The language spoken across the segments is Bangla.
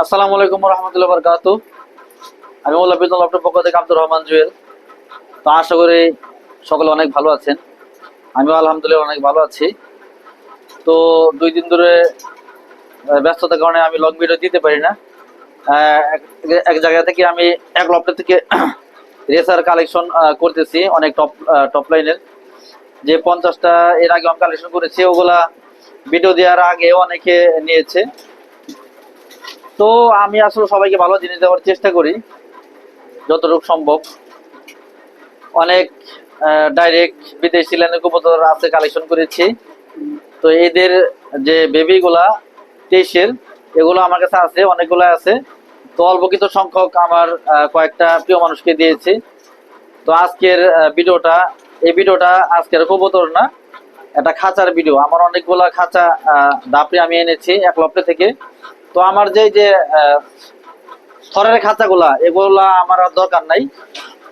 আসসালামু আলাইকুম রহমতুল্লাহ বরকাত। আমি মোল্লা বিদুল আপনার পক্ষ থেকে আব্দুর রহমান জুয়েল। তো আশা করি সকলে অনেক ভালো আছেন। আমিও আলহামদুলিল্লাহ অনেক ভালো আছি। তো দুই দিন ধরে ব্যস্ততার কারণে আমি লং ভিডিও দিতে পারি না। এক- এক জায়গা থেকে আমি এক লপটা থেকে রেসার কালেকশন করতেছি, অনেক টপ টপ লাইনের যে পঞ্চাশটা এর আগে আমি কালেকশন করেছি, ওগুলা ভিডিও দেওয়ার আগে অনেকে নিয়েছে। তো আমি আসলে সবাইকে ভালো জিনিস দেওয়ার চেষ্টা করি, যতটুকু সম্ভব। অনেক ডাইরেক্ট বিদেশি লাইনের কবুতর আছে কালেকশন করেছি। তো এদের যে বেবিগুলা তেইশের এগুলো আমার কাছে আছে, অনেকগুলো আছে। তো অল্প কিছু সংখ্যক আমার কয়েকটা প্রিয় মানুষকে দিয়েছি। তো আজকের ভিডিওটা, এই ভিডিওটা আজকের কবুতর না, এটা খাঁচার ভিডিও। আমার অনেকগুলা খাঁচা দাপড়ি আমি এনেছি, এক লপটে থেকে। তো আমার যে যে থরের খাঁচাগুলা, এগুলা আমার আর দরকার নাই।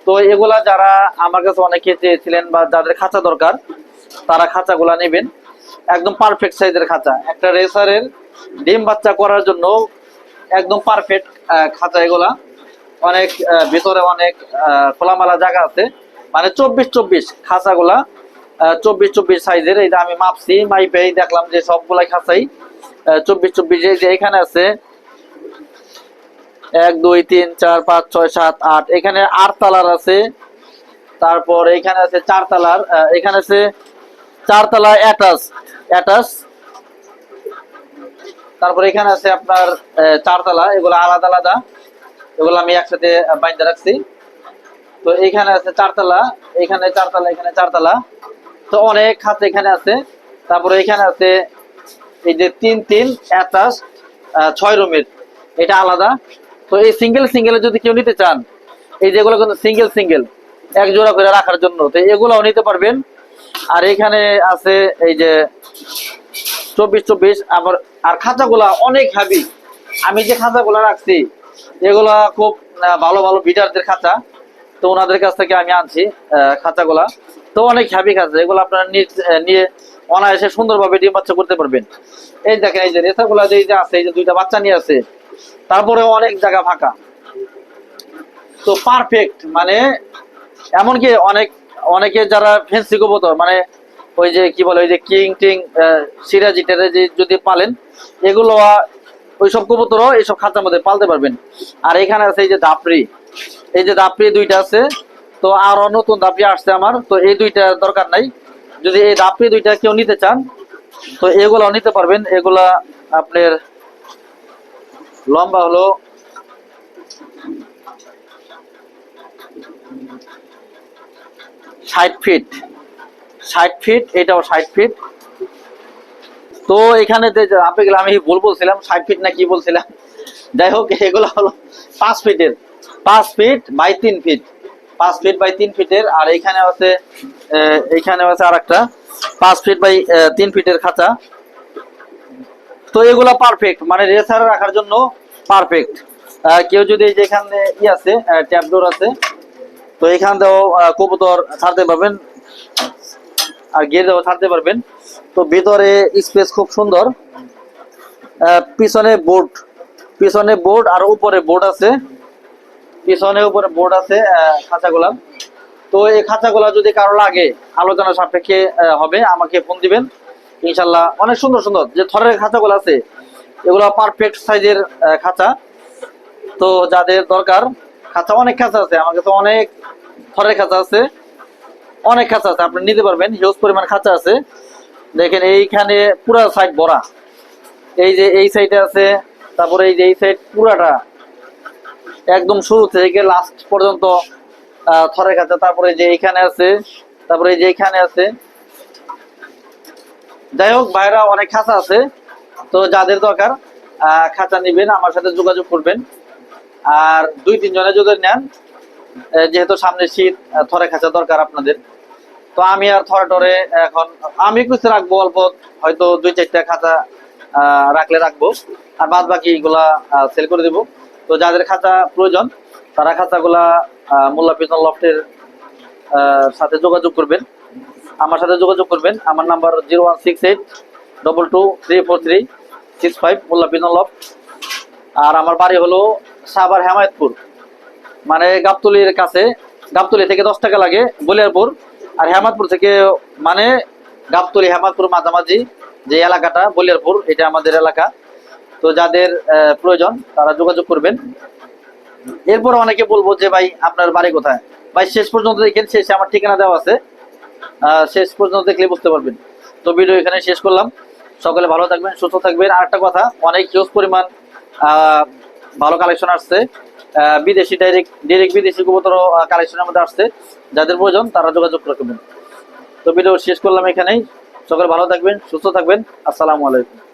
তো এগুলা যারা আমার কাছে অনেকে চেয়েছিলেন বা যাদের খাঁচা দরকার, তারা খাঁচাগুলা নেবেন। একদম পারফেক্ট সাইজের খাঁচা। একটা রেসারের ডিম বাচ্চা করার জন্য একদম পারফেক্ট খাঁচা এগুলা। অনেক ভিতরে অনেক খোলামেলা জায়গা আছে। মানে চব্বিশ চব্বিশ খাঁচাগুলা চব্বিশ চব্বিশ সাইজের এইটা আমি মাপছি মাইপেই দেখলাম যে সবগুলাই খাঁচাই চব্বিশ চব্বিশ যে এখানে আছে, এক, দুই, তিন, চার, পাঁচ, ছয়, সাত, আট, এখানে আট তালার আছে, তারপর এখানে আছে চার তালার এখানে আছে চার তালা অ্যাটাচ অ্যাটাচ, তারপর এখানে আছে আপনার চার তালা, এগুলো আলাদা আলাদা, এগুলো আমি একসাথে বাইন্দা রাখছি। তো এখানে আছে চারতলা এখানে চারতলা এখানে চারতলা তো অনেক খাত এখানে আছে, তারপরে এখানে আছে এই যে তিন তিন, অ্যাটাচ ছয় রুমের, এটা আলাদা। তো এই সিঙ্গেল সিঙ্গেলে যদি কেউ নিতে চান, এই যেগুলো কিন্তু সিঙ্গেল সিঙ্গেল এক জোড়া করে রাখার জন্য, তো এগুলোও নিতে পারবেন। আর এখানে আছে এই যে চব্বিশ চব্বিশ, আবার, আর খাঁচাগুলা অনেক হ্যাভি আমি যে খাঁচাগুলা রাখছি, এগুলা খুব ভালো ভালো বিটারদের খাঁচা। তো ওনাদের কাছ থেকে আমি আনছি খাঁচাগুলা। তো অনেক হ্যাভি খাঁচা, এগুলো আপনারা নিয়ে অনায়াসে সুন্দরভাবে ডিম বাচ্চা করতে পারবেন। এই দেখেন এই যে রেসাগুলা যে আছে এই যে দুইটা বাচ্চা নিয়ে আছে তারপরে অনেক জায়গা ফাঁকা। তো পারফেক্ট মানে এমনকি অনেক অনেকে যারা ফেন্সি কবুতর মানে ওই যে কি বলে ওই যে কিং টিং সিরাজি টেরাজি যদি পালেন এগুলো আহ, ওইসব কবুতরও এইসব খাঁচার মধ্যে পালতে পারবেন। আর এখানে আছে এই যে দাপড়ি। এই যে দাপড়ি দুইটা আছে তো আরও নতুন দাপড়ি আসছে আমার তো এই দুইটা দরকার নাই। যদি এই দাপড়ি দুইটা কেউ নিতে চান, তো এগুলো নিতে পারবেন। এগুলা আপনার লম্বা হলো ষাট ফিট ষাট ফিট এটাও ষাট ফিট তো এখানে যে আপেগুলো আমি ভুল বলছিলাম, ষাট ফিট না কি বলছিলাম? যাই হোক, এগুলো হলো পাঁচ ফিটের পাঁচ ফিট বাই তিন ফিট পাঁচ ফিট বাই তিন ফিটের আর এখানে আছে আহ, এইখানে আছে আর একটা পাঁচ ফিট বাই তিন ফিটের খাঁচা। তো এগুলো পারফেক্ট মানে রেসার রাখার জন্য পারফেক্ট কেউ যদি এই এখানে ই আছে ট্যাপ ডোর আছে তো এখান দিয়েও কবুতর ছাড়তে পারবেন আর গিয়ে দিয়েও ছাড়তে পারবেন। তো ভিতরে স্পেস খুব সুন্দর। পিছনে বোর্ড পিছনে বোর্ড আর উপরে বোর্ড আছে। পিছনে উপরে বোর্ড আছে আহ, খাঁচাগুলা তো এই খাঁচাগুলা যদি কারও লাগে আলোচনা সাপেক্ষে হবে আমাকে ফোন দিবেন। ইনশাল্লাহ অনেক সুন্দর সুন্দর। যে থরের খাঁচাগুলো আছে এগুলো পারফেক্ট সাইজের খাঁচা। তো যাদের দরকার খাঁচা অনেক খাঁচা আছে আমার কাছে অনেক থরের খাঁচা আছে। অনেক খাঁচা আছে আপনি নিতে পারবেন হিউজ পরিমাণ খাঁচা আছে। দেখেন এইখানে পুরা সাইড ভরা। এই যে এই সাইডে আছে তারপরে এই যে এই সাইড পুরাটা একদম শুরু থেকে লাস্ট পর্যন্ত থরের খাঁচা তারপরে যে এইখানে আছে, তারপরে যে এইখানে আছে। যাই হোক বাইরা অনেক খাঁচা আছে, তো যাদের দরকার খাঁচা নিবেন, আমার সাথে যোগাযোগ করবেন। আর দুই তিনজনে যদি নেন যেহেতু সামনে শীত থরে খাঁচা দরকার আপনাদের। তো আমি আর থরে টরে এখন, আমি কিছু রাখব, অল্প হয়তো দুই চারটা খাঁচা রাখলে রাখব। আর বাদ বাকি এগুলা সেল করে দেবো। তো যাদের খাঁচা প্রয়োজন তারা খাঁচাগুলা আহ, মোল্লা পিতন লফটের সাথে যোগাযোগ করবেন। আমার সাথে যোগাযোগ করবেন। আমার number zero one six eight double two three four three six five Molla পিতন লফট। আর আমার বাড়ি হলো সাভার হেমায়তপুর। মানে গাবতলির কাছে গাবতলি থেকে দশ টাকা লাগে বলিয়ারপুর আর হেমাদপুর থেকে মানে গাবতলি হেমাদপুর মাঝামাঝি যে এলাকাটা বলিয়ারপুর এটা আমাদের এলাকা। তো যাদের প্রয়োজন তারা যোগাযোগ করবেন। এরপর অনেকে বলব যে, ভাই, আপনার বাড়ি কোথায়? ভাই, শেষ পর্যন্ত দেখেন, শেষে আমার ঠিকানা দেওয়া আছে। শেষ পর্যন্ত দেখলে বুঝতে পারবেন। তো ভিডিও এখানে শেষ করলাম। সকলে ভালো থাকবেন, সুস্থ থাকবেন। আর একটা কথা, অনেক হিউজ পরিমাণ ভালো কালেকশন আসছে। বিদেশি ডাইরেক্ট ডাইরেক্ট বিদেশি কবুতর কালেকশনের মধ্যে আসছে। যাদের প্রয়োজন তারা যোগাযোগ রাখবেন তো ভিডিও শেষ করলাম এখানেই। সকলে ভালো থাকবেন, সুস্থ থাকবেন। আসসালামু আলাইকুম।